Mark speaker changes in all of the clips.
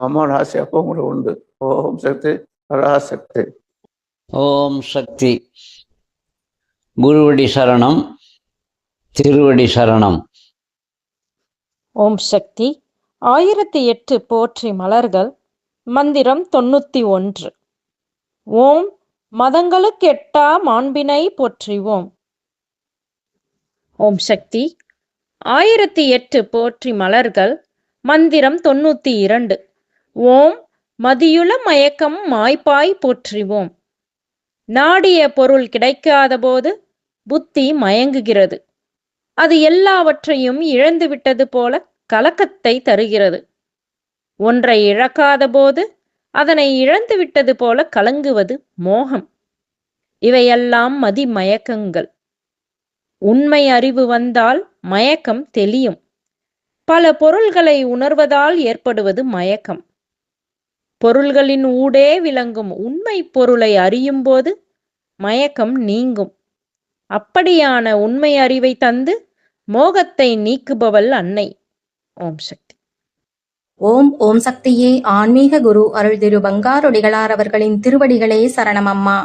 Speaker 1: அம்மா ஆசை அப்போ கூட உண்டு. ஓம் சக்தி பராசக்தி.
Speaker 2: ஓம் சக்தி. குருவடி சரணம் திருவடி சரணம்.
Speaker 3: ஓம் சக்தி. ஆயிரத்தி எட்டு போற்றி மலர்கள் மந்திரம் தொண்ணூத்தி ஒன்று. ஓம் மதங்களுக்கெட்டா மாண்பினை போற்றிவோம். ஓம் சக்தி. ஆயிரத்தி எட்டு போற்றி மலர்கள் மந்திரம் தொண்ணூத்தி இரண்டு. ஓம் மதியுள மயக்கம் மாய்ப்பாய் போற்றிவோம். நாடிய பொருள் கிடைக்காத போது புத்தி மயங்குகிறது. அது எல்லாவற்றையும் இழந்துவிட்டது போல கலக்கத்தை தருகிறது. ஒன்றை இழக்காத போது அதனை இழந்து விட்டது போல கலங்குவது மோகம். இவையெல்லாம் மதிமயக்கங்கள் உண்மை அறிவு வந்தால் மயக்கம் தெளியும். பல பொருள்களை உணர்வதால் ஏற்படுவது மயக்கம். பொருள்களின் ஊடே விளங்கும் உண்மை பொருளை அறியும் போது மயக்கம் நீங்கும். அப்படியான உண்மை அறிவை தந்து மோகத்தை நீக்குபவள் அன்னை. ஓம் சக்தி.
Speaker 4: ஓம் ஓம் சக்தியே ஆன்மீக குரு அருள் திரு பங்காரொடிகளார் அவர்களின் திருவடிகளே சரணம் அம்மா.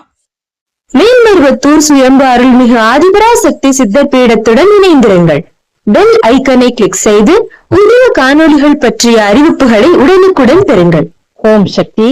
Speaker 5: மேல்மருவத்தூர் சுயம்பு அருள்மிகு ஆதிபராசக்தி சித்தர் பீடத்துடன் இணைந்திருங்கள். பெல் ஐக்கனை கிளிக் செய்து புதிய காணொளிகள் பற்றிய அறிவிப்புகளை உடனுக்குடன் பெறுங்கள். ஓம் சக்தி.